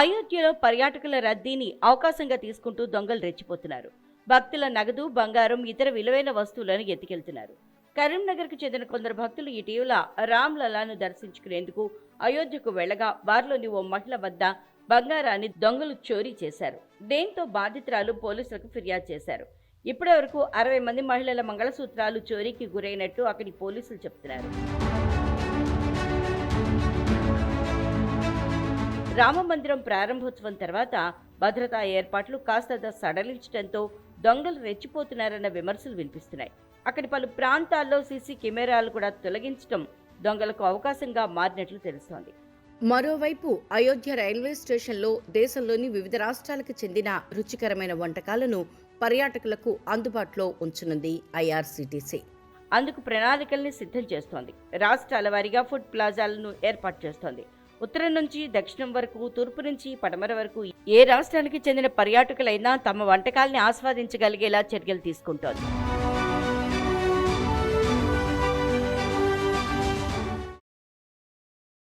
అయోధ్యలో పర్యాటకుల రద్దీని అవకాశంగా తీసుకుంటూ దొంగలు రెచ్చిపోతున్నారు. భక్తుల నగదు బంగారం ఇతర విలువైన వస్తువులను ఎత్తికెళ్తున్నారు. కరీంనగర్కు చెందిన కొందరు భక్తులు ఇటీవల రామ్ లలాను దర్శించుకునేందుకు అయోధ్యకు వెళ్ళగా వారిలోని ఓ మహిళ వద్ద బంగారాన్ని దొంగలు చోరీ చేశారు. దీంతో బాధితురాలు పోలీసులకు ఫిర్యాదు చేశారు. ఇప్పటి వరకు అరవై మంది మహిళల మంగళసూత్రాలు చోరీకి గురైనట్టు అక్కడి పోలీసులు చెబుతున్నారు రామ మందిరం ప్రారంభోత్సవం తర్వాత భద్రతా ఏర్పాట్లు కాస్త సడలించడంతో దొంగలు రెచ్చిపోతున్నారన్న విమర్శలు వినిపిస్తున్నాయి. అక్కడి పలు ప్రాంతాల్లో సీసీ కెమెరాలు కూడా తొలగించడం దొంగలకు అవకాశంగా మారినట్లు తెలుస్తోంది. మరోవైపు అయోధ్య రైల్వే స్టేషన్లో దేశంలోని వివిధ రాష్ట్రాలకు చెందిన రుచికరమైన వంటకాలను పర్యాటకులకు అందుబాటులో ఉంచనుంది ఐఆర్సీటీసీ అందుకు ప్రణాళికల్ని సిద్ధం చేస్తోంది. రాష్ట్రాల వారీగా ఫుడ్ ప్లాజాలను ఏర్పాటు చేస్తోంది. ఉత్తరం నుంచి దక్షిణం వరకు తూర్పు నుంచి పడమర వరకు ఏ రాష్ట్రానికి చెందిన పర్యాటకులైనా తమ వంటకాల్ని ఆస్వాదించగలిగేలా చర్యలు తీసుకుంటోంది.